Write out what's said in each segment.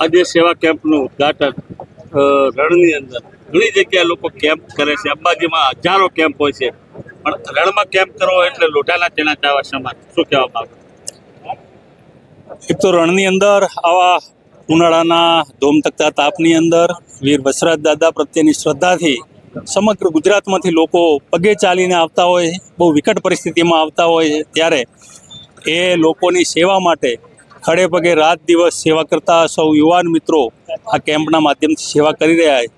આજે સેવા કેમ્પનું ઉદ્ઘાટન રણની અંદર. ઘણી જગ્યાએ લોકો કેમ્પ કરે છે. અંબાજીમાં હજારો કેમ્પ હોય છે. પણ રણમાં કેમ્પ કરવો એટલે લોઢાના તેના ચાવા સમાન શું કહેવા આવે એક તો રણની અંદર આવા ઉનાળાના ધોમતકતા તાપની અંદર વીર વસરાજ દાદા પ્રત્યેની શ્રદ્ધાથી સમગ્ર ગુજરાતમાંથી લોકો પગે ચાલીને આવતા હોય, બહુ વિકટ પરિસ્થિતિમાં આવતા હોય ત્યારે એ લોકોની સેવા માટે ખડે પગે રાત દિવસ સેવા કરતા સૌ યુવાન મિત્રો આ કેમ્પના માધ્યમથી સેવા કરી રહ્યા છે.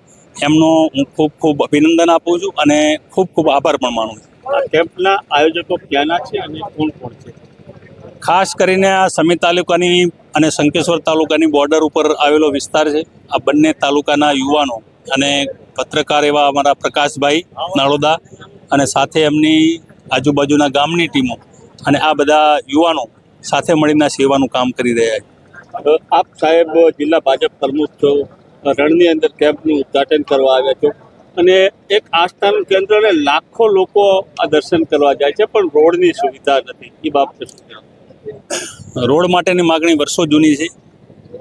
એમનો હું ખૂબ ખૂબ અભિનંદન આપું છું અને ખૂબ ખૂબ આભાર પણ માનું છું. આ કેમ્પના આયોજકો ક્યાંના છે અને કોણ કોણ છે? ખાસ કરીને આ સમી તાલુકાની અને શંકેશ્વર તાલુકાની બોર્ડર ઉપર આવેલો વિસ્તાર છે. આ બંને તાલુકાના યુવાનો અને પત્રકાર એવા અમારા પ્રકાશભાઈ નાળોદા અને સાથે એમની આજુબાજુના ગામની ટીમો અને આ બધા યુવાનો સાથે મળીને સેવાનું કામ કરી રહ્યા છે. આપ સાહેબ જિલ્લા ભાજપ પ્રમુખ છો રણની અંદર કેમ્પનું ઉદ્ઘાટન કરવા આવ્યા છો અને એક આસ્થાનું કેન્દ્ર અને લાખો લોકો આ દર્શન કરવા જાય છે પણ રોડની સુવિધા નથી. એ બાબતે શું રોડ માટેની માગણી વર્ષો જૂની છે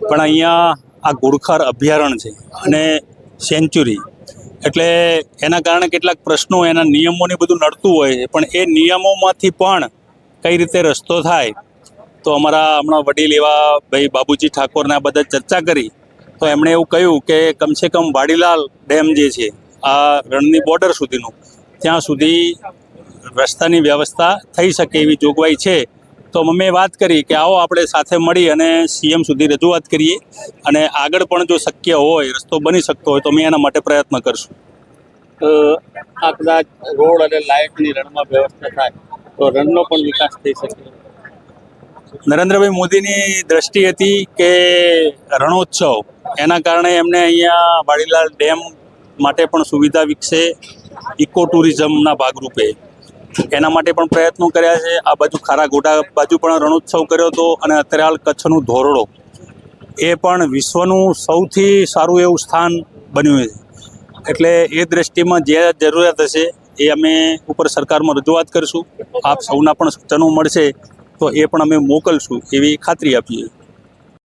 પણ અહીંયા આ ઘુડખર અભયારણ્ય છે અને સેન્ચુરી. એટલે એના કારણે કેટલાક પ્રશ્નો એના નિયમોને બધું નડતું હોય છે પણ એ નિયમોમાંથી પણ કઈ રીતે રસ્તો થાય તો અમારા હમણાં વડીલ એવા ભાઈ બાબુજી ઠાકોરને બધા ચર્ચા કરી. તો એમણે એવું કહ્યું કે કમસે કમ વાડીલાલ ડેમ જે છે, આ રણની બોર્ડર સુધીનું, ત્યાં સુધી રસ્તાની વ્યવસ્થા થઈ શકે એવી જોગવાઈ છે. તો મમ્મીએ વાત કરી કે આવો આપણે સાથે મળી અને સીએમ સુધી રજૂઆત કરીએ અને આગળ પણ જો શક્ય હોય, રસ્તો બની શકતો હોય તો અમે એના માટે પ્રયત્ન કરશું. આ કદાચ રોડ અને લાઇટની રણમાં વ્યવસ્થા થાય, તો રણનો પણ વિકાસ થઈ શકે. નરેન્દ્રભાઈ મોદીની દ્રષ્ટિ હતી કે રણોત્સવ, એના કારણે એમને અહીંયા વાડીલાલ ડેમ માટે પણ સુવિધા વિકસે ઇકો ટુરિઝમના ભાગરૂપે. એના માટે પણ પ્રયત્નો કર્યા છે. આ બાજુ ખારા ગોડા બાજુ પણ રણોત્સવ કર્યો હતો અને અત્યારે હાલ કચ્છનું ધોરડો. એ પણ વિશ્વનું સૌથી સારું એવું સ્થાન બન્યું છે. એટલે એ દ્રષ્ટિમાં જે જરૂરિયાત હશે એ અમે ઉપર સરકારમાં રજૂઆત કરીશું. આપ સૌના પણ સૂચનો મળશે. તો એ પણ અમે મોકલશું એવી ખાતરી આપીએ.